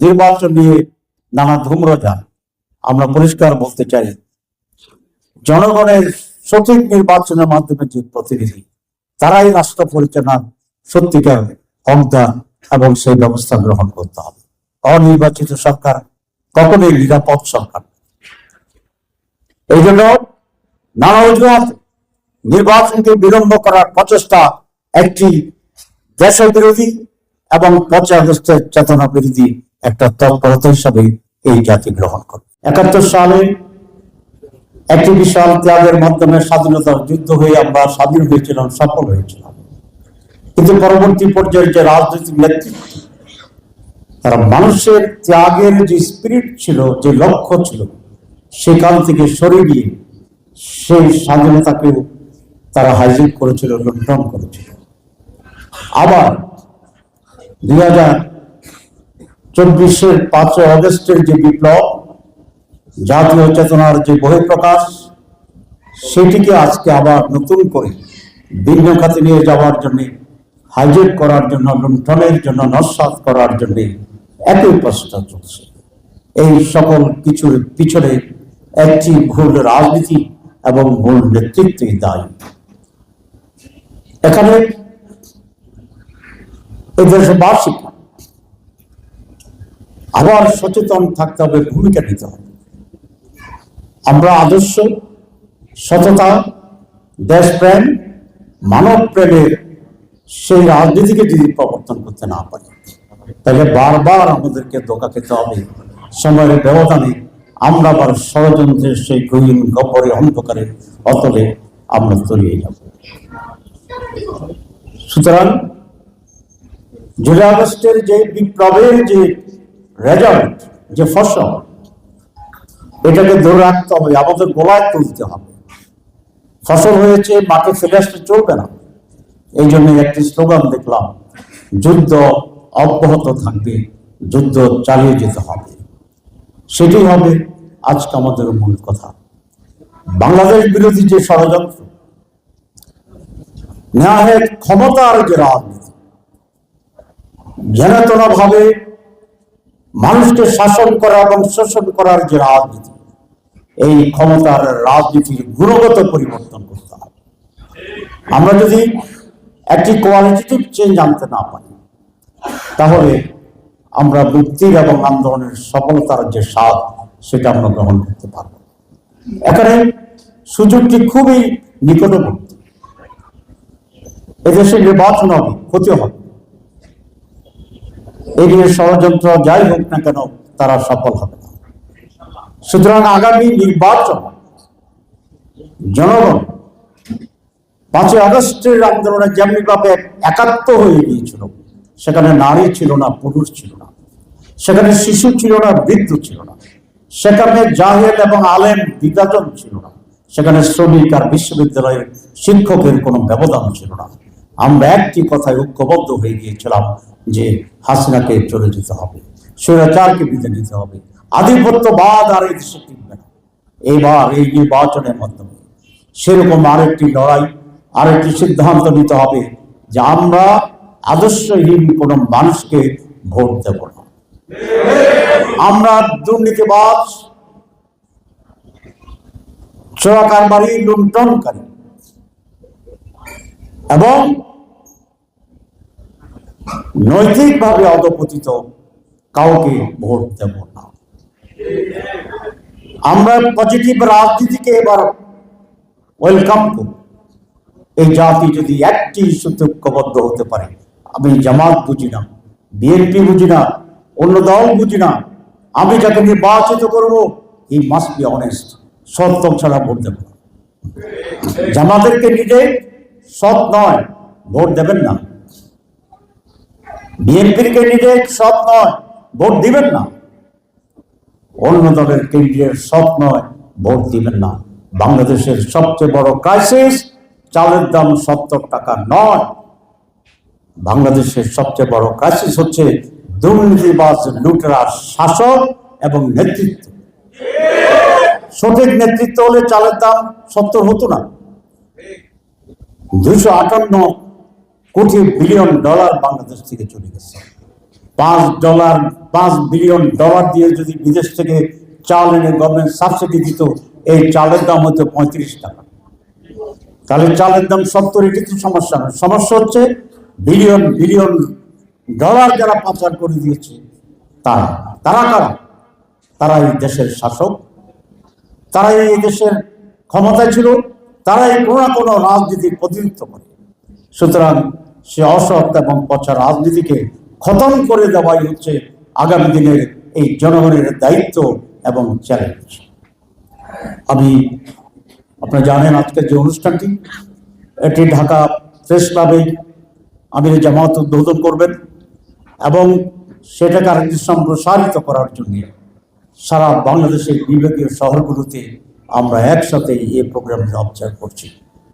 নির্বাচন নিয়ে নানা ধূম্রজান আমরা পরিষ্কার বলতে চাই। জনগণের সঠিক নির্বাচনের মাধ্যমে যে প্রতিনিধি, তারাই রাষ্ট্র পরিচালনার সত্যিকার হকদার এবং সেই ব্যবস্থা গ্রহণ করতে হবে। অনির্বাচিত সরকার, কখনোই নিরাপদ সরকার এই জন্য নানা অজুহাত নির্বাচনকে বিলম্ব করার প্রচেষ্টা একটি দেশের বিরোধী এবং আগস্টের চেতনা বিরোধী একটা তৎপরতা হিসাবে এই জাতি গ্রহণ করে। একাত্তর সালে একটি বিশাল ত্যাগের মাধ্যমে স্বাধীনতার যুদ্ধ হয়ে আমরা স্বাধীন হয়েছিলাম, সফল হয়েছিলাম। কিন্তু পরবর্তী পর্যায়ে যে রাজনৈতিক নেতৃত্ব, তারা মানুষের ত্যাগের যে স্পিরিট ছিল, যে লক্ষ্য ছিল, সেখান থেকে সরে গিয়ে সেই স্বাধীনতাকে তারা হাইজেক করেছিল লুণ্ঠন করেছিল। আবার দুই হাজার চব্বিশের পাঁচই অগস্টের যে বিপ্লব, জাতীয় চেতনার যে বহিঃপ্রকাশ, সেটিকে আজকে আবার নতুন করে ভিন্ন খাতে নিয়ে যাওয়ার জন্য, হাইজেক করার জন্য, লুণ্ঠনের জন্য, নস্বাত করার জন্য একই প্রচেষ্টা চলছে। এই সকল কিছুর পিছনে একটি ভুল রাজনীতি এবং ভুল নেতৃত্বই দায়ী। এখানে এই দেশবাসী আবার সচেতন থাকতে হবে, ভূমিকা নিতে হবে। আমরা আদর্শ, সততা, দেশপ্রেম মানব প্রেমের সেই রাজনীতিকে যদি প্রবর্তন করতে না পারি, তাহলে বারবার আমাদেরকে ধোকা খেতে হবে। সময়ের ব্যবধানে আমরা আবার ষড়যন্ত্রের সেই গহীন গপরে অন্ধকারে অতলে আমরা তলিয়ে যাব। সুতরাং জুলাই আগস্টের যে বিপ্লবের যে রেজাল্ট যে ফসল, এটাকে ধরে রাখতে হবে, আমাদের গোলায় তুলতে হবে। ফসল হয়েছে মাঠে ফেলে আসতে চলবে না। এই জন্য একটি স্লোগান দেখলাম, যুদ্ধ অব্যাহত থাকবে, যুদ্ধ চালিয়ে যেতে হবে। সেটি হবে আজকে আমাদের মূল কথা। বাংলাদেশ বিরোধী যে ষড়যন্ত্র, ন্যায়ের ক্ষমতার যে রাজনীতি জেনাতনা ভাবে মানুষকে শাসন করা এবং শোষণ করার যে রাজনীতি, এই ক্ষমতার রাজনীতির গুণগত পরিবর্তন করতে হবে। আমরা যদি একটি কোয়ালিটেটিভ চেঞ্জ আনতে না পারি, তাহলে আমরা মুক্তির এবং আন্দোলনের সফলতার যে স্বাদ, সেটা আমরা গ্রহণ করতে পারব এখানে সুযোগটি খুবই নিকটবর্তী। এদেশে নির্বাচন হবে, ক্ষতি হবে। এই নিয়ে ষড়যন্ত্র যাই হোক না কেন, তারা সফল হবে না। সুতরাং আগামী নির্বাচন জনগণ পাঁচই আগস্টের আন্দোলনে যেমনি ভাবে একাত্ম হয়ে গিয়েছিল, সেখানে নারী ছিল না, পুরুষ ছিল না। সেখানে শিশু ছিল না, বৃদ্ধ ছিল না। সেখানে জাহেল এবং আলেম বিভাজন ছিল না। সেখানে শ্রমিক আর বিশ্ববিদ্যালয়ের শিক্ষকের কোনো ব্যবধান ছিল না। আমরা একটি কথায় ঐক্যবদ্ধ হয়ে গিয়েছিলাম যে হাসিনাকে চলে যেতে হবে, স্বৈরাচারকে বিদায় নিতে হবে, আধিপত্যবাদ আর এই দেশে টিকবে না। এবার এই নির্বাচনের মাধ্যমে সেরকম আরেকটি লড়াই, আরেকটি সিদ্ধান্ত নিতে হবে যে আমরা আদর্শহীন কোনো মানুষকে ভোট দেব না। আমরা দুর্নীতিবাজ, চোরাকারবারি, লুণ্ঠনকারী এবং নৈতিকভাবে অধপতিত কাউকে ভোট দেব না। আমরা পজিটিভ রাজনীতিকে এবার ওয়েলকাম করব। এই জাতি যদি একটি সূত্রবদ্ধ হতে পারে, আমি জামাত বুঝি না বিএনপি বুঝি না, অন্য দল বুঝি না, আমি যাকে নির্বাচিত করব এই মাস্ট বি অনেস্ট সত্য ছাড়া ভোট দেব জামাতেরকে নিজে সৎ নয়, ভোট দেবেন না। বিএনপির ক্যান্ডিডেট সৎ নয়, ভোট দিবেন না। অন্য দলের ক্যান্ডিডেট সৎ নয়, ভোট দিবেন না। বাংলাদেশের সবচেয়ে বড় ক্রাইসিস চালের দাম সত্তর টাকা নয়। বাংলাদেশের সবচেয়ে বড় ক্রাইসিস হচ্ছে দুর্নীতিবাজ লুটেরা শাসক এবং নেতৃত্ব। সঠিক নেতৃত্ব হলে চালের দাম সত্তর হতো না। দুশো আটান্ন কোটি বিলিয়ন ডলার বাংলাদেশ থেকে চলে গেছে। পাঁচ ডলার, পাঁচ বিলিয়ন ডলার দিয়ে যদি বিদেশ থেকে চাল এনে গভর্নমেন্ট সাবসিডি দিত, এই চালের দাম হতো পঁয়ত্রিশ টাকা। তাহলে চালের দাম সত্তর, এটি তো সমস্যা নয়। সমস্যা হচ্ছে বিলিয়ন বিলিয়ন ডলার যারা পাচার করে দিয়েছে, তারা তারা কারা? তারা এই দেশের শাসক। তারা এই দেশের ক্ষমতায় ছিল। তারাই কোনো না কোনো রাজনীতির প্রতিনিধিত্ব করে। সুতরাং সে অসৎ এবং পচা রাজনীতিকে খতম করে দেওয়াই হচ্ছে আগামী দিনের এই জনগণের দায়িত্ব এবং চ্যালেঞ্জ আমি, আপনারা জানেন আজকের যে অনুষ্ঠানটি, এটি ঢাকা প্রেস ক্লাবে আমির জামাত উদ্বোধন করবেন এবং সেটাকে আরেকটি সম্প্রসারিত করার জন্য সারা বাংলাদেশের বিভাগীয় শহরগুলোতে আমরা একসাথে এই প্রোগ্রামটি অবজার্ভ করছি।